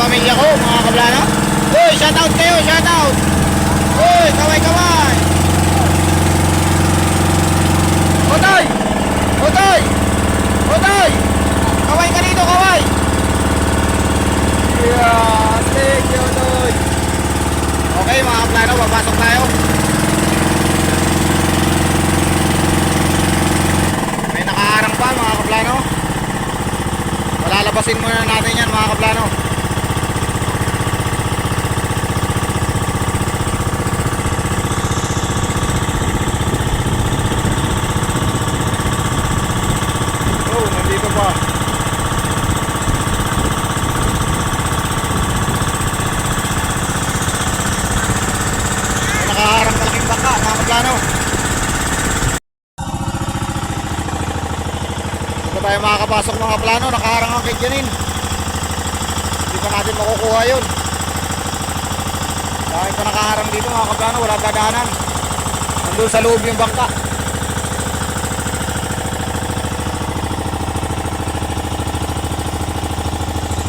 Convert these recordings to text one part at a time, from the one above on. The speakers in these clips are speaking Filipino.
pamilya ko, mga kablano. Uy, shoutout kayo, shoutout. Uy, kaway kaway. Otoy! Otoy! Otoy! Kaway ka dito, kaway! Yeah, thank you, Otoy. Okay, mga kablano, papasok tayo. May nakaharang pa, mga kablano. Palalabasin muna natin yan, mga kablano. Oh, nandito pa. May nakaharang malaking bangka, mga kablano. Hindi pa tayo makakapasok mga plano, nakaharang ang kidyanin. Hindi pa natin makukuha yun. Dahil pa nakaharang dito mga kaplano, wala dadaanan. Nandun sa loob yung bangka.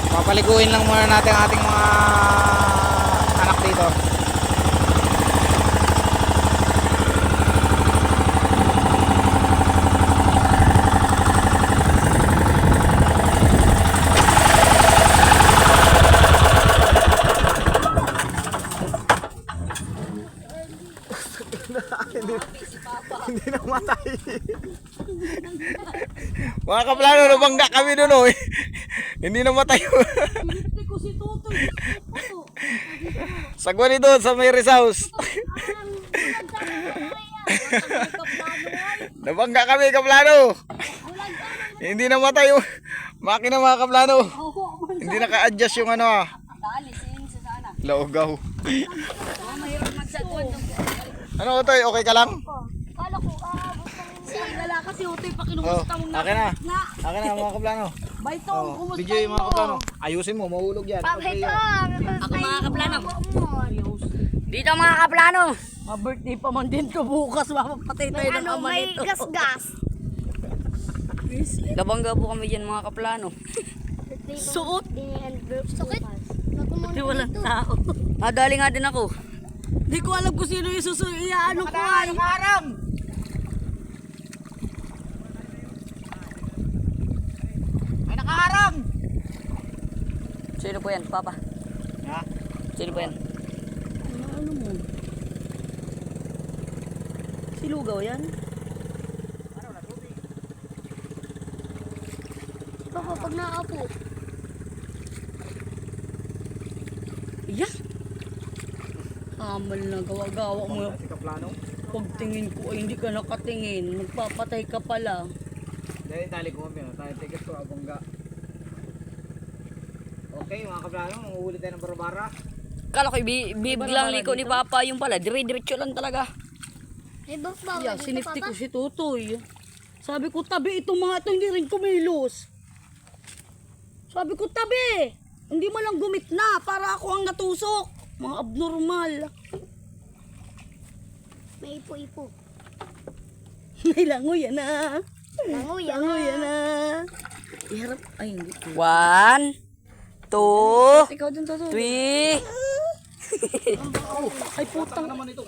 Papaliguin lang muna natin ang ating mga anak dito. Hindi namatay. Mga kaplano, nabangga kami doon oh. Hindi namatay. Hindi ko si Tutoy. Puto. Sagwan ito sa may house. Nabangga kami kaplano. Hindi namatay yung makina mga kaplano. Hindi naka-adjust yung ano ah. Laugaw. Ano Otoy, okay ka lang? Kala ko, ah, si Gala kasi Utoy pa Oh, kinumusta mong akin na. na. Akin na mga kaplano. Baitong, Oh, kumusta video yung mga kaplano. Ayusin mo, mahulog yan. Okay, yan. Ako mga kaplano. Dito mga kaplano. Ma-birthday pa man din to bukas. Mapapatay tayo ng ama nito. gas. Gabangga po kami dyan mga kaplano. Suot. Sakit. Di walang tao. Madali nga din ako. Di ko alam kung sino yung susunod. Ano ko ay. Nakaharang! May nakaharang! Sino po yan, Papa? Ha? Sino po yan? Ano mo? Silugaw yan? Papa, pag naapo. Yeah. Amal na gawa-gawa mo. Si Kaplano? Pagtingin ko ay hindi ka nakatingin. Magpapatay ka pala. Dahil tali ko kami na tayo ticket ko abangga. Okay mga kaplano, manguhuli tayo ng barbara. Kala ko bi bibiglang liko ni Papa yung pala. Dire-diretso lang talaga. Ay, bak ba? Yeah, sinifti ko si Tutoy. Sabi ko, tabi itong mga ito, hindi rin kumilos. Sabi ko, tabi. Hindi mo lang gumitna para ako ang natusok. Mga abnormal. May ipo-ipo. May langoy yan na. Langoy, Langoy yan na. Iharap. Ay, hindi. One, two, Ikaw dun, Toto. three. Ay, putang. naman ito.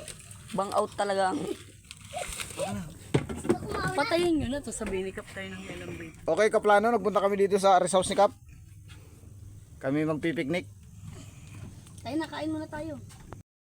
Bang out talaga. Patayin nyo na to sabihin ni Kaptay ng LMB. Okay kaplano, nagpunta kami dito sa rest house ni Kap. Kami magpipiknik. Tayo, nakain muna tayo.